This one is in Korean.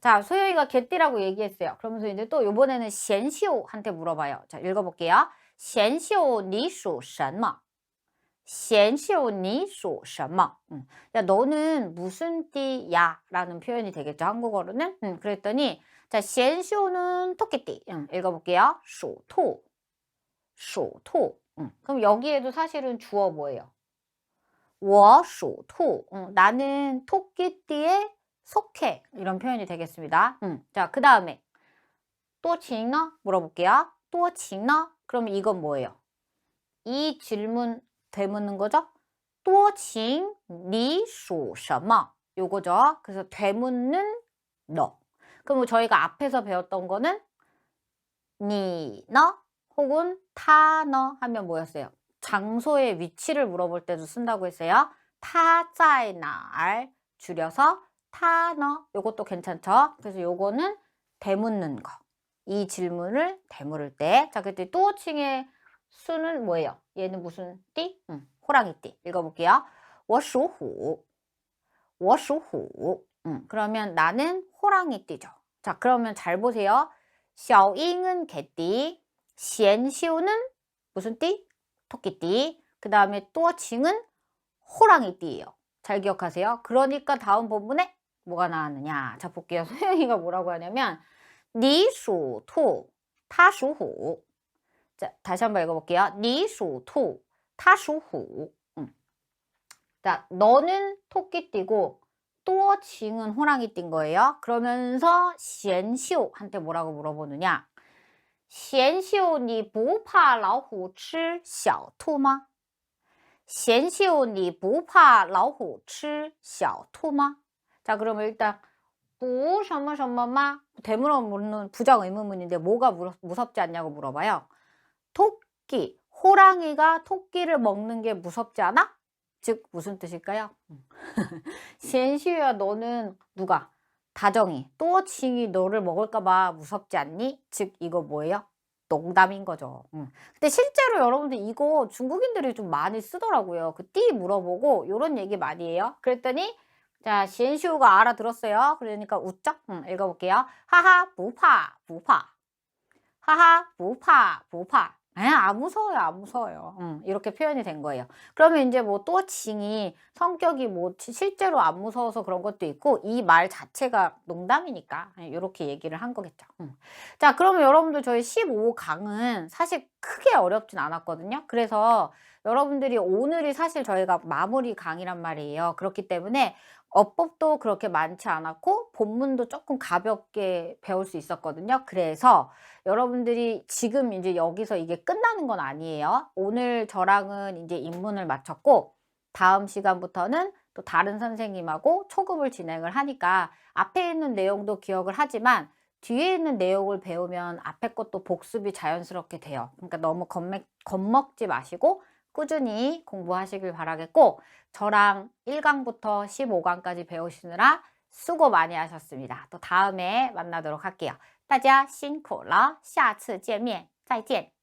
자, 소영이가 개띠라고 얘기했어요. 그러면서 이제 또 요번에는 贤시오한테 물어봐요. 자, 읽어볼게요. 贤시오 니属 什么? 贤시오 니属 什么? 음. 야, 너는 무슨 띠야? 라는 표현이 되겠죠. 한국어로는. 음, 그랬더니 자, 贤시오는 토끼띠. 음, 읽어볼게요. 属兔. 属兔. 음, 그럼 여기에도 사실은 주어 뭐예요? 我属兔. 음, 나는 토끼띠에 속해 이런 표현이 되겠습니다. 음. 자, 그 다음에 또 징너 물어볼게요. 또 징너 그럼 이건 뭐예요? 이 질문 되묻는 거죠? 또 징, 니, 수, 셔머 요거죠. 그래서 되묻는 너. 그럼 저희가 앞에서 배웠던 거는 니, 너 혹은 타, 너 하면 뭐였어요? 장소의 위치를 물어볼 때도 쓴다고 했어요. 타자이날 줄여서 타, 너 요것도 괜찮죠? 그래서 요거는 되묻는 거. 이 질문을 되물을 때. 자, 그때 또칭의 수는 뭐예요? 얘는 무슨 띠? 응, 호랑이띠. 읽어볼게요. 我属虎.我属虎. 음, 그러면 나는 호랑이띠죠. 자, 그러면 잘 보세요. 小英은 개띠, 贤시우는 무슨 띠? 토끼띠. 그 다음에 또칭은 호랑이띠예요. 잘 기억하세요. 그러니까 다음 본문에 뭐가 나왔느냐. 자, 볼게요. 소영이가 뭐라고 하냐면 你属兔,他属虎. 자, 다시 한번 읽어볼게요. 你属兔,他属虎. 음. 자, 너는 토끼띠고 또 징은 호랑이띠인 거예요. 그러면서 贤秀한테 뭐라고 물어보느냐? 贤秀你不怕老虎吃小兔吗?贤秀你不怕老虎吃小兔吗? 자, 그러면 일단 구 샤마 샤마마 대물어 묻는 부정 의문문인데 뭐가 무섭지 않냐고 물어봐요. 토끼, 호랑이가 토끼를 먹는 게 무섭지 않아? 즉 무슨 뜻일까요? 음. 시엔시유야 너는 누가? 다정이 또 징이 너를 먹을까봐 무섭지 않니? 즉 이거 뭐예요? 농담인 거죠. 음. 근데 실제로 여러분들 이거 중국인들이 좀 많이 쓰더라고요. 그 띠 물어보고 이런 얘기 많이 해요. 그랬더니 자, 시엔시우가 알아들었어요. 그러니까 웃죠? 음, 읽어볼게요. 하하, 부파, 부파. 하하, 부파, 부파. 에, 안 무서워요, 안 무서워요. 음, 이렇게 표현이 된 거예요. 그러면 이제 뭐 또 징이 성격이 뭐 시- 실제로 안 무서워서 그런 것도 있고 이 말 자체가 농담이니까 이렇게 얘기를 한 거겠죠. 음. 자, 그러면 여러분들 저희 15강은 사실 크게 어렵진 않았거든요. 그래서 여러분들이 오늘이 사실 저희가 마무리 강이란 말이에요. 그렇기 때문에 어법도 그렇게 많지 않았고 본문도 조금 가볍게 배울 수 있었거든요. 그래서 여러분들이 지금 이제 여기서 이게 끝나는 건 아니에요. 오늘 저랑은 이제 입문을 마쳤고 다음 시간부터는 또 다른 선생님하고 초급을 진행을 하니까 앞에 있는 내용도 기억을 하지만 뒤에 있는 내용을 배우면 앞에 것도 복습이 자연스럽게 돼요. 그러니까 너무 겁먹, 겁먹지 마시고 꾸준히 공부하시길 바라겠고 저랑 1강부터 15강까지 배우시느라 수고 많이 하셨습니다. 또 다음에 만나도록 할게요. 大家辛苦了，下次见面，再见。